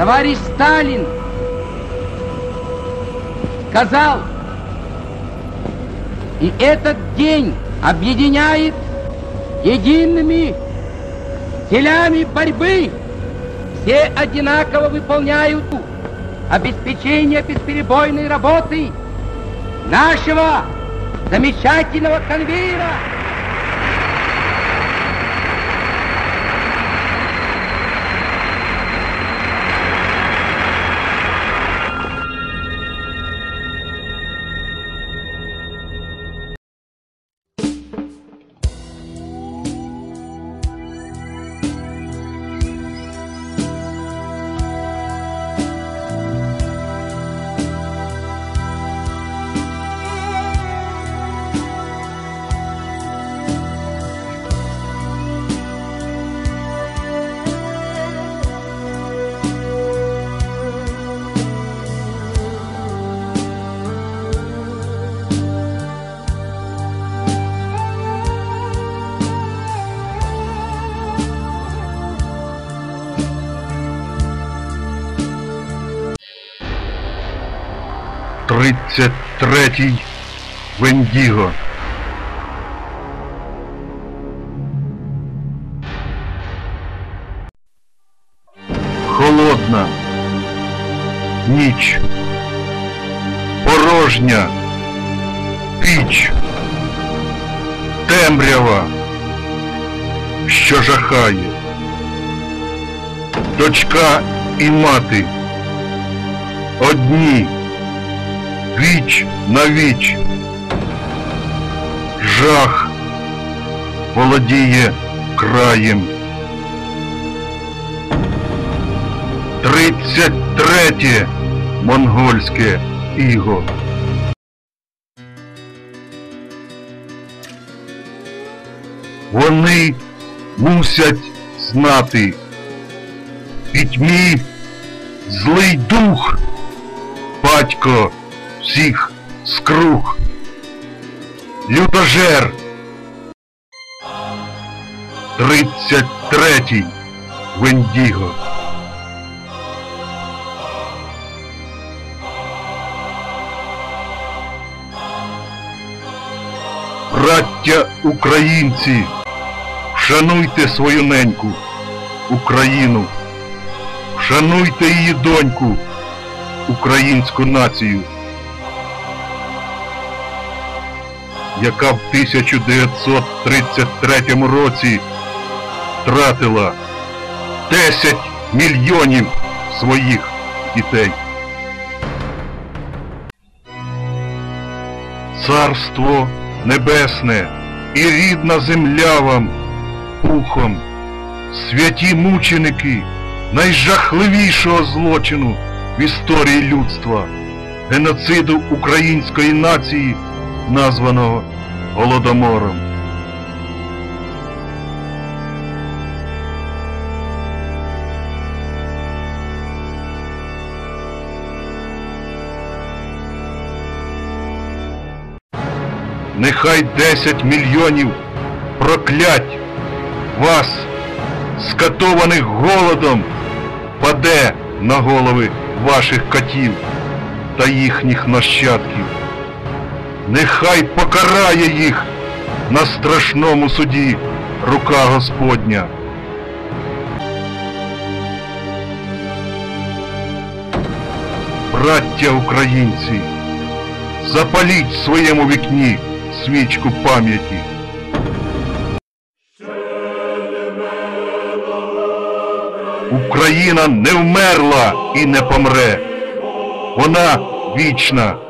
товарищ Сталин сказал, и этот день объединяет едиными телями борьбы. Все одинаково выполняют обеспечение бесперебойной работы нашего замечательного конвейера. Тридцять третій Вендіго. Холодна. Ніч. Порожня. Піч. Темрява. Що жахає. Дочка і мати. Одні. Віч на віч. Жах володіє краєм. Тридцять третє монгольське іго. Вони мусять знати. Пітьмі злий дух, батько всіх скруг. Тридцять третій Вендіго. Браття українці, шануйте свою неньку, Україну, шануйте її доньку, українську націю, яка в 1933 році втратила 10 мільйонів своїх дітей. Царство небесне і рідна земля вам пухом, святі мученики найжахливішого злочину в історії людства, геноциду української нації, названого Голодомором. Нехай 10 мільйонів проклять вас, скатованих голодом, паде на голови ваших котів та їхніх нащадків. Нехай покарає їх на страшному суді рука Господня. Браття українці, запаліть в своєму вікні свічку пам'яті. Україна не вмерла і не помре. Вона вічна.